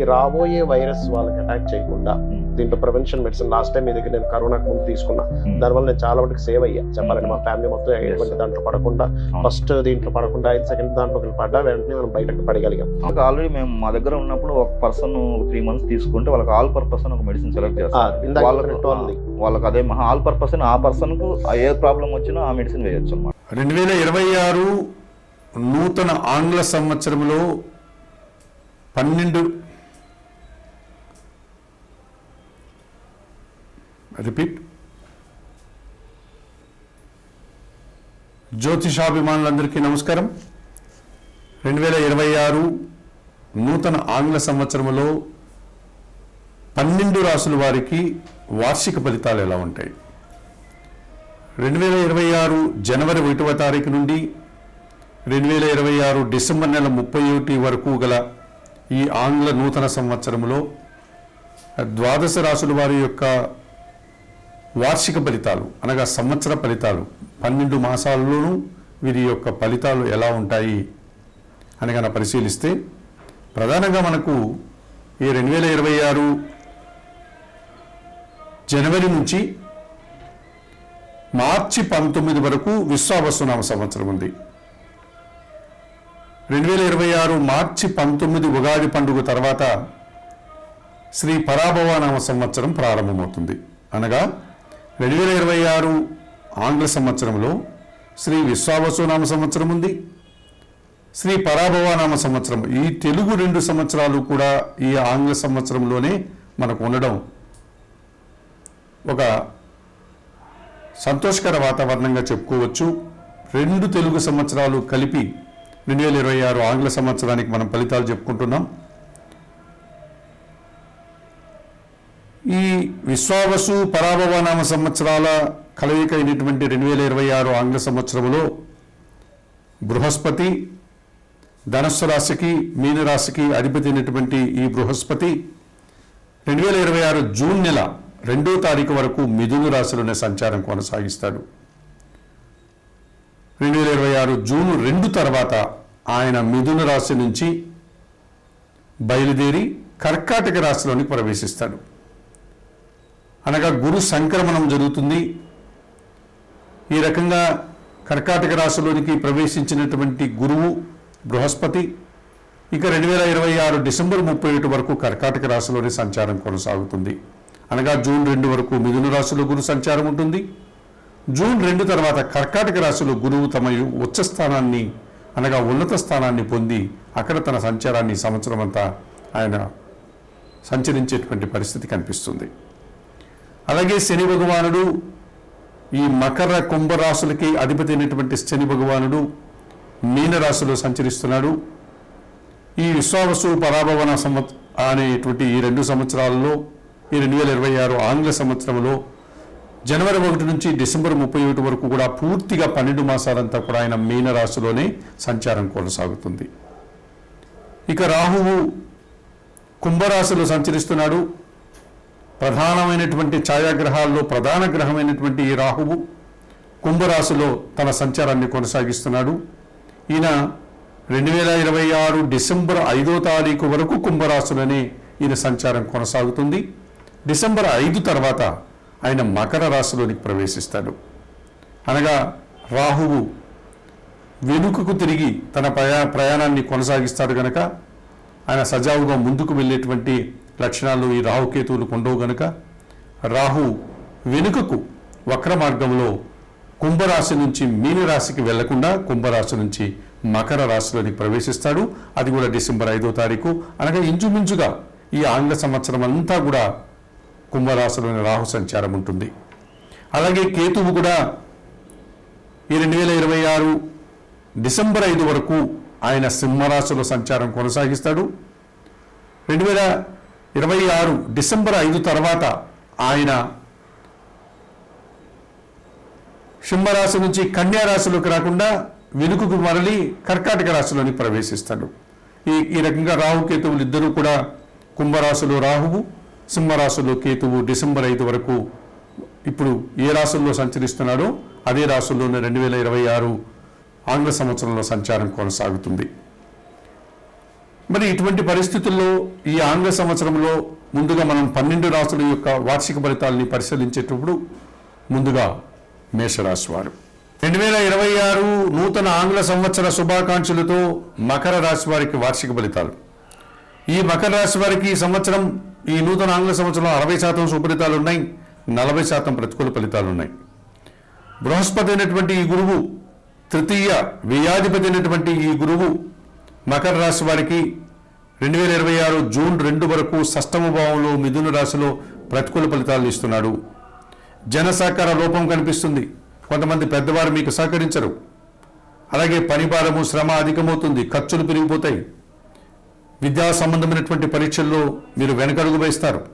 ఈ రాబోయే వైరస్ వాళ్ళకి అటాక్ చేయకుండా దీంట్లో ప్రివెన్షన్ మెడిసిన్ లాస్ట్ టైం మీ దగ్గర నేను కరోనాకు ముందు తీసుకున్నా దానివల్ల నేను చాలా మటుకు సేవ్ అయ్యా. చెప్పాలంటే మా ఫ్యామిలీ మొత్తం ఎటువంటి దాంట్లో పడకుండా ఫస్ట్ దీంట్లో పడకుండా ఐదు సెకండ్ దాంట్లో పడ్డా వెంటనే మనం బయటకు పడగలిగాం. ఆల్రెడీ మేము మా దగ్గర ఉన్నప్పుడు ఒక పర్సన్ త్రీ మంత్స్ తీసుకుంటే వాళ్ళకి ఆల్ పర్పస్ ఒక మెడిసిన్ సెలెక్ట్ ఉంది. వాళ్ళకి అదే మహా ఆల్ పర్పస్ ఆ పర్సన్కు ఏ ప్రాబ్లం వచ్చినా ఆ మెడిసిన్ వేయొచ్చు అనమాట రెండు వేల ఇరవై ఆరు నూతన ఆంగ్ల సంవత్సరంలో పన్నెండు రిపీట్ జ్యోతిషాభిమానులందరికీ నమస్కారం. రెండు వేల ఇరవై ఆరు నూతన ఆంగ్ల సంవత్సరంలో పన్నెండు రాసుల వారికి వార్షిక ఫలితాలు ఎలా ఉంటాయి? రెండు వేల ఇరవై ఆరు జనవరి ఒకటవ తారీఖు నుండి రెండు వేల ఇరవై ఆరు డిసెంబర్ నెల ముప్పై ఒకటి వరకు గల ఈ ఆంగ్ల నూతన సంవత్సరంలో ద్వాదశ రాసుల వారి యొక్క వార్షిక ఫలితాలు అనగా సంవత్సర ఫలితాలు పన్నెండు మాసాల్లోనూ వీరి యొక్క ఫలితాలు ఎలా ఉంటాయి అని కనుక పరిశీలిస్తే ప్రధానంగా మనకు ఈ రెండు వేల ఇరవై ఆరు జనవరి నుంచి మార్చి పంతొమ్మిది వరకు విశ్వావసునామ సంవత్సరం ఉంది. రెండు వేల ఇరవై ఆరు మార్చి పంతొమ్మిది ఉగాది పండుగ తర్వాత శ్రీ పరాభవనామ సంవత్సరం ప్రారంభమవుతుంది. అనగా రెండు వేల ఇరవై ఆరు ఆంగ్ల సంవత్సరంలో శ్రీ విశ్వావసునామ సంవత్సరం ఉంది. శ్రీ పరాభవనామ సంవత్సరం. ఈ తెలుగు రెండు సంవత్సరాలు కూడా ఈ ఆంగ్ల సంవత్సరంలోనే మనకు ఉండడం ఒక సంతోషకర వాతావరణంగా చెప్పుకోవచ్చు. రెండు తెలుగు సంవత్సరాలు కలిపి రెండు వేల ఇరవై ఆరు ఆంగ్ల సంవత్సరానికి మనం ఫలితాలు చెప్పుకుంటున్నాం. ఈ విశ్వావసు పరాభవనామ సంవత్సరాల కలయిక అయినటువంటి రెండు వేల ఇరవై ఆరు ఆంగ్ల సంవత్సరంలో బృహస్పతి ధనస్సు రాశికి మీనరాశికి అధిపతి అయినటువంటి ఈ బృహస్పతి రెండు వేల ఇరవై ఆరు జూన్ నెల రెండో తారీఖు వరకు మిథున రాశిలోనే సంచారం కొనసాగిస్తాడు. రెండు వేల ఇరవై ఆరు జూన్ రెండు తర్వాత ఆయన మిథున రాశి నుంచి బయలుదేరి కర్కాటక రాశిలోనికి ప్రవేశిస్తాడు. అనగా గురు సంక్రమణం జరుగుతుంది. ఈ రకంగా కర్కాటక రాశిలోనికి ప్రవేశించినటువంటి గురువు బృహస్పతి ఇక రెండు వేల ఇరవై ఆరు డిసెంబర్ ముప్పై ఒకటి వరకు కర్కాటక రాశిలోని సంచారం కొనసాగుతుంది. అనగా జూన్ రెండు వరకు మిథున రాశిలో గురు సంచారం ఉంటుంది. జూన్ రెండు తర్వాత కర్కాటక రాశిలో గురువు తమ ఉచ్చ స్థానాన్ని అనగా ఉన్నత స్థానాన్ని పొంది అక్కడ తన సంచారాన్ని సంవత్సరం అంతా ఆయన సంచరించేటువంటి పరిస్థితి కనిపిస్తుంది. అలాగే శని భగవానుడు ఈ మకర కుంభరాశులకి అధిపతి అయినటువంటి శని భగవానుడు మీనరాశిలో సంచరిస్తున్నాడు. ఈ విశ్వావసు పరాభవన సంవత్ అనేటువంటి ఈ రెండు సంవత్సరాలలో ఈ రెండు వేల ఇరవై ఆరు ఆంగ్ల సంవత్సరంలో జనవరి ఒకటి నుంచి డిసెంబర్ ముప్పై ఒకటి వరకు కూడా పూర్తిగా పన్నెండు మాసాలంతా కూడా ఆయన మీనరాశిలోనే సంచారం కొనసాగుతుంది. ఇక రాహువు కుంభరాశిలో సంచరిస్తున్నాడు. ప్రధానమైనటువంటి ఛాయాగ్రహాల్లో ప్రధాన గ్రహమైనటువంటి ఈ రాహువు కుంభరాశిలో తన సంచారాన్ని కొనసాగిస్తున్నాడు. ఈయన రెండు వేల ఇరవై ఆరు డిసెంబర్ ఐదో తారీఖు వరకు కుంభరాశిలోనే ఈయన సంచారం కొనసాగుతుంది. డిసెంబర్ ఐదు తర్వాత ఆయన మకర రాశిలోనికి ప్రవేశిస్తాడు. అనగా రాహువు వెనుకకు తిరిగి తన ప్రయా ప్రయాణాన్ని కొనసాగిస్తాడు గనక ఆయన సజావుగా ముందుకు వెళ్ళేటువంటి లక్షణాలు ఈ రాహుకేతువులకు ఉండవు గనుక రాహు వెనుకకు వక్ర మార్గంలో కుంభరాశి నుంచి మీనరాశికి వెళ్ళకుండా కుంభరాశి నుంచి మకర రాశిలోని ప్రవేశిస్తాడు. అది కూడా డిసెంబర్ ఐదో తారీఖు. అనగా ఇంచుమించుగా ఈ ఆంగ్ల సంవత్సరం అంతా కూడా కుంభరాశిలోని రాహు సంచారం ఉంటుంది. అలాగే కేతువు కూడా ఈ రెండు వేల ఇరవై ఆరు డిసెంబర్ ఐదు వరకు ఆయన సింహరాశిలో సంచారం కొనసాగిస్తాడు. రెండు వేల ఇరవై ఆరు డిసెంబర్ ఐదు తర్వాత ఆయన సింహరాశి నుంచి కన్యారాశిలోకి రాకుండా వెనుకకు మరలి కర్కాటక రాశిలోని ప్రవేశిస్తాడు. ఈ ఈ రకంగా రాహుకేతువులు ఇద్దరూ కూడా కుంభరాశిలో రాహువు సింహరాశిలో కేతువు డిసెంబర్ ఐదు వరకు ఇప్పుడు ఏ రాశుల్లో సంచరిస్తున్నాడో అదే రాశుల్లోనే రెండు వేల ఇరవై ఆరు ఆంగ్ల సంవత్సరంలో సంచారం కొనసాగుతుంది. మరి ఇటువంటి పరిస్థితుల్లో ఈ ఆంగ్ల సంవత్సరంలో ముందుగా మనం పన్నెండు రాసుల యొక్క వార్షిక ఫలితాలని పరిశీలించేటప్పుడు ముందుగా మేషరాశి వారు. రెండు వేల ఇరవై ఆరు నూతన ఆంగ్ల సంవత్సర శుభాకాంక్షలతో మకర రాశి వారికి వార్షిక ఫలితాలు. ఈ మకర రాశి వారికి ఈ సంవత్సరం ఈ నూతన ఆంగ్ల సంవత్సరంలో అరవై శాతం సుఫలితాలు ఉన్నాయి నలభై శాతం ప్రతికూల ఫలితాలు ఉన్నాయి. బృహస్పతి అయినటువంటి ఈ గురువు తృతీయ వ్యయాధిపతి అయినటువంటి ఈ గురువు మకర రాశి వారికి రెండు వేల ఇరవై ఆరు జూన్ రెండు వరకు సష్టమ భావంలో మిథున రాశిలో ప్రతికూల ఫలితాలు ఇస్తున్నాడు. జన సహకార లోపం కనిపిస్తుంది. కొంతమంది పెద్దవారు మీకు సహకరించరు. అలాగే పనిభారము శ్రమ అధికమవుతుంది. ఖర్చులు పెరిగిపోతాయి. విద్యా సంబంధమైనటువంటి పరీక్షల్లో మీరు వెనకడుగు వేస్తారు.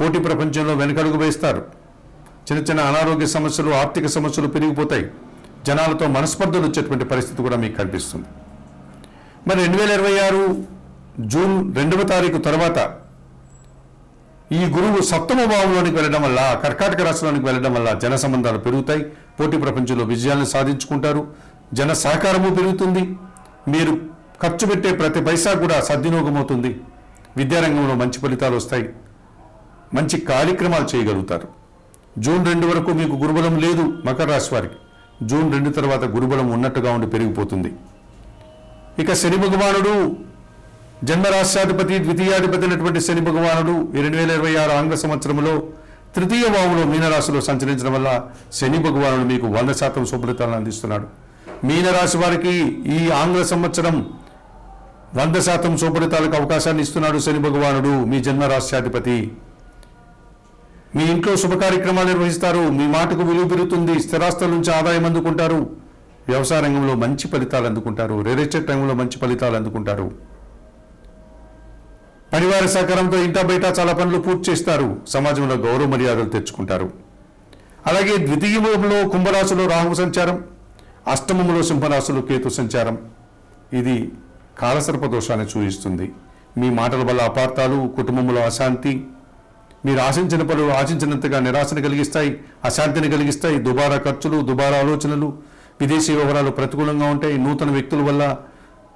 పోటీ ప్రపంచంలో వెనకడుగు వేస్తారు. చిన్న చిన్న అనారోగ్య సమస్యలు ఆర్థిక సమస్యలు పెరిగిపోతాయి. జనాలతో మనస్పర్ధలు వచ్చేటువంటి పరిస్థితి కూడా మీకు కనిపిస్తుంది. మరి రెండు వేల ఇరవై ఆరు జూన్ రెండవ తారీఖు తర్వాత ఈ గురువు సప్తమ భావంలోనికి వెళ్ళడం వల్ల కర్కాటక రాశిలోనికి వెళ్ళడం వల్ల జన సంబంధాలు పెరుగుతాయి. పోటీ ప్రపంచంలో విజయాలను సాధించుకుంటారు. జన సహకారము పెరుగుతుంది. మీరు ఖర్చు పెట్టే ప్రతి పైసా కూడా సద్వినియోగమవుతుంది. విద్యారంగంలో మంచి ఫలితాలు వస్తాయి. మంచి కార్యక్రమాలు చేయగలుగుతారు. జూన్ రెండు వరకు మీకు గురుబలం లేదు మకర రాశి వారికి. జూన్ రెండు తర్వాత గురుబలం ఉన్నట్టుగా ఉండి పెరిగిపోతుంది. ఇక శని భగవానుడు జన్మరాష్ట్రాధిపతి ద్వితీయాధిపతి అయినటువంటి శని భగవానుడు రెండు వేల ఇరవై ఆరు ఆంగ్ల సంవత్సరంలో తృతీయ భావంలో మీనరాశిలో సంచరించడం వల్ల శని భగవానుడు మీకు వంద శాతం శుభలితాలను అందిస్తున్నాడు. మీనరాశి వారికి ఈ ఆంగ్ల సంవత్సరం వంద శాతం శుభలితాలకు అవకాశాన్ని ఇస్తున్నాడు శని భగవానుడు మీ జన్మరాశ్యాధిపతి. మీ ఇంట్లో శుభ కార్యక్రమాలు నిర్వహిస్తారు మీ మాటకు విలువ పెరుగుతుంది స్థిరాస్తుల నుంచి ఆదాయం అందుకుంటారు. వ్యవసాయ రంగంలో మంచి ఫలితాలు అందుకుంటారు. రియల్ ఎస్టేట్ రంగంలో మంచి ఫలితాలు అందుకుంటారు. పనివారి సహకారంతో ఇంటా బయట చాలా పనులు పూర్తి చేస్తారు. సమాజంలో గౌరవ మర్యాదలు తెచ్చుకుంటారు. అలాగే ద్వితీయంలో కుంభరాశిలో రాహు సంచారం అష్టమంలో సింహరాశులు కేతు సంచారం. ఇది కాలసర్ప దోషాన్ని సూచిస్తుంది. మీ మాటల వల్ల అపార్థాలు కుటుంబంలో అశాంతి మీరు ఆశించిన పనులు ఆశించినంతగా నిరాశను కలిగిస్తాయి అశాంతిని కలిగిస్తాయి. దుబారా ఖర్చులు దుబారా ఆలోచనలు విదేశీ వ్యవహారాలు ప్రతికూలంగా ఉంటాయి నూతన వ్యక్తుల వల్ల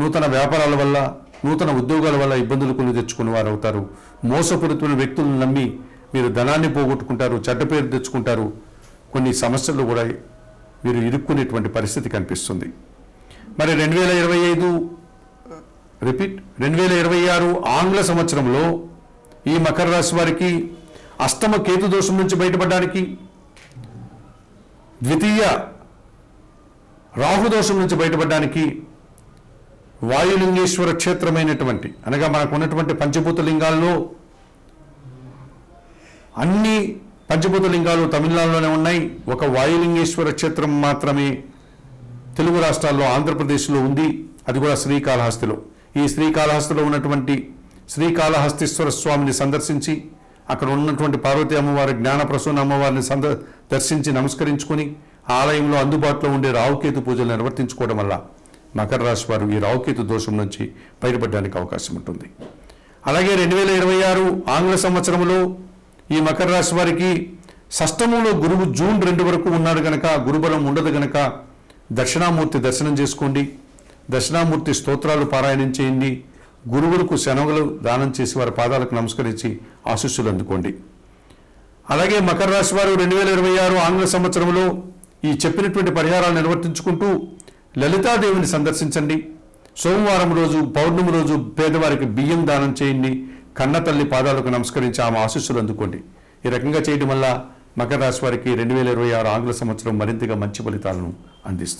నూతన వ్యాపారాల వల్ల నూతన ఉద్యోగాల వల్ల ఇబ్బందులు కొని తెచ్చుకునే వారు అవుతారు మోసపూరితమైన వ్యక్తులను నమ్మి మీరు ధనాన్ని పోగొట్టుకుంటారు చెడ్డ పేరు తెచ్చుకుంటారు. కొన్ని సమస్యలు కూడా మీరు ఇరుక్కునేటువంటి పరిస్థితి కనిపిస్తుంది. మరి రెండు వేల ఇరవై ఐదు రిపీట్ రెండు వేల ఇరవై ఆరు ఆంగ్ల సంవత్సరంలో ఈ మకర రాశి వారికి అష్టమ కేతు దోషం నుంచి బయటపడడానికి ద్వితీయ రాహు దోషం నుంచి బయటపడడానికి వాయులింగేశ్వర క్షేత్రమైనటువంటి అనగా మనకు ఉన్నటువంటి పంచభూత లింగాల్లో అన్ని పంచభూత లింగాలు తమిళనాడులోనే ఉన్నాయి. ఒక వాయులింగేశ్వర క్షేత్రం మాత్రమే తెలుగు రాష్ట్రాల్లో ఆంధ్రప్రదేశ్లో ఉంది. అది కూడా శ్రీకాళహస్తిలో. ఈ శ్రీకాళహస్తిలో ఉన్నటువంటి శ్రీకాళహస్తీశ్వర స్వామిని సందర్శించి అక్కడ ఉన్నటువంటి పార్వతీ అమ్మవారి జ్ఞానప్రసూన అమ్మవారిని సంద దర్శించి నమస్కరించుకొని ఆలయంలో అందుబాటులో ఉండే రావుకేతు పూజలు నిర్వర్తించుకోవడం వల్ల మకర రాశి వారు ఈ రావుకేతు దోషం నుంచి బయటపడడానికి అవకాశం ఉంటుంది. అలాగే రెండు వేల ఇరవై ఆరు ఆంగ్ల సంవత్సరంలో ఈ మకర రాశి వారికి షష్టమంలో గురువు జూన్ రెండు వరకు ఉన్నాడు గనక గురుబలం ఉండదు గనక దక్షిణామూర్తి దర్శనం చేసుకోండి. దక్షిణామూర్తి స్తోత్రాలు పారాయణం చేయండి. గురువులకు శనగలు దానం చేసి వారి పాదాలకు నమస్కరించి ఆశీస్సులు అందుకోండి. అలాగే మకర రాశి వారు రెండు వేల ఇరవై ఆరు ఆంగ్ల సంవత్సరంలో ఈ చెప్పినటువంటి పరిహారాలు నిర్వర్తించుకుంటూ లలితాదేవిని సందర్శించండి. సోమవారం రోజు పౌర్ణమి రోజు పేదవారికి బియ్యం దానం చేయండి. కన్న తల్లి పాదాలకు నమస్కరించి ఆమె ఆశీస్సులు అందుకోండి. ఈ రకంగా చేయడం వల్ల మకర రాశి వారికి రెండు వేల ఇరవై ఆరు ఆంగ్ల సంవత్సరం మరింతగా మంచి ఫలితాలను అందిస్తుంది.